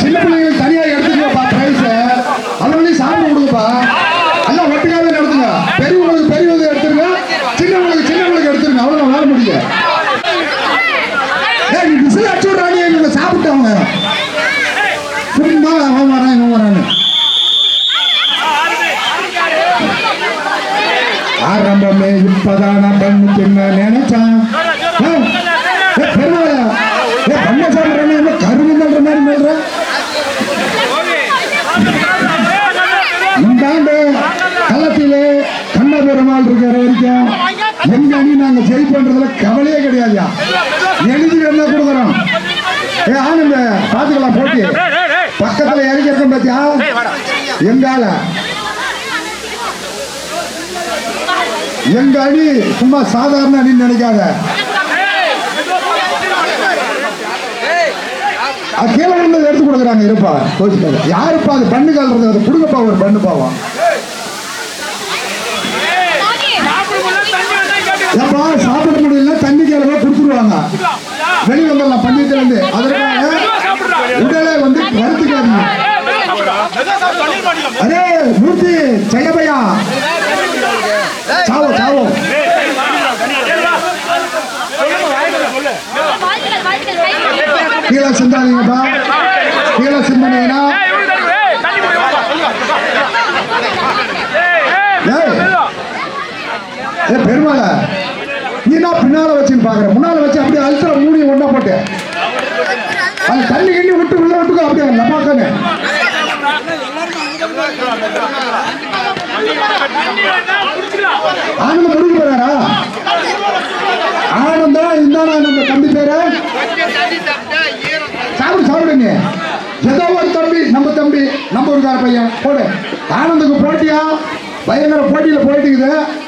சின்ன பிள்ளைகள் தனியா எடுத்துக்கப்பா பிரைஸ் அதனால சாப்பிட கொடுங்கப்பா. எல்லாம் ஒட்டுக்காவே நடத்துங்க. பெரியவங்களுக்கு பெரியவங்க எடுத்துருங்க. சின்னவங்களுக்கு சின்னவங்களுக்கு எடுத்துருங்க. அவ்வளோ வாழ முடியும் ஏய் விசில் அடிச்சு விட்றாங்க. இவங்க சாப்பிட்டவங்க. சும்மா அவன் வரான் இவன் வரான்னு. ஆரம்பமே இப்பதான் நான் பண்ணுக்கு என்ன நினைச்சான். ஆண்டு களத்திலே கண்ண பெருமாள் இருக்கிற வரைக்கும் எங்க அணி நாங்க ஜெயிப்போன்றதுல கவலையே கிடையாதுயா? எழுதி என்ன கொடுக்குறோம்? ஏ ஆனந்த பாத்துக்கலாம் போட்டி. பக்கத்துல இறங்கி இருக்கோம் பாத்தியா? எங்க ஆள எங்க அணி சும்மா சாதாரண அணின்னு நினைக்காத. அது கீழே உள்ளது எடுத்து கொடுக்குறாங்க இருப்பா கோச்சிக்காத யாருப்பா அது பண்ணு கால்றது அது கொடுங்கப்பா ஒரு பண்ணு பாவம் ஏப்பா சாப்பிட முடியல தண்ணி கேளவா கொடுத்துருவாங்க வெளியே வந்துடலாம் பண்டிகை இருந்து அதற்காக உடலை வந்து வருத்துக்காதீங்க அரே மூர்த்தி ஜெயபையா சாவு கீழே சிந்தாதீங்கப்பா. கீழே சிந்தனீங்கன்னா ஏய் ஏ பெருமாள நீ நான் பின்னால வச்சுன்னு பாக்குற? முன்னால வச்சு அப்படியே அழுத்துற மூடி ஒண்ணா போட்டு. அந்த தண்ணி கிண்ணி விட்டு உள்ள விட்டுக்கோ அப்படியே நப்பாக்கானே ஆனந்த முடிக்க போறாரா? ஆனந்தம் இந்தானா நம்ம தம்பி பேரு. சாப்பிடு ஏதோ ஒரு தம்பி நம்ம தம்பி நம்ம ஊருக்கார பையன். போடு. ஆனந்துக்கு போட்டியா? பயங்கர போட்டியில போயிட்டு இருக்குது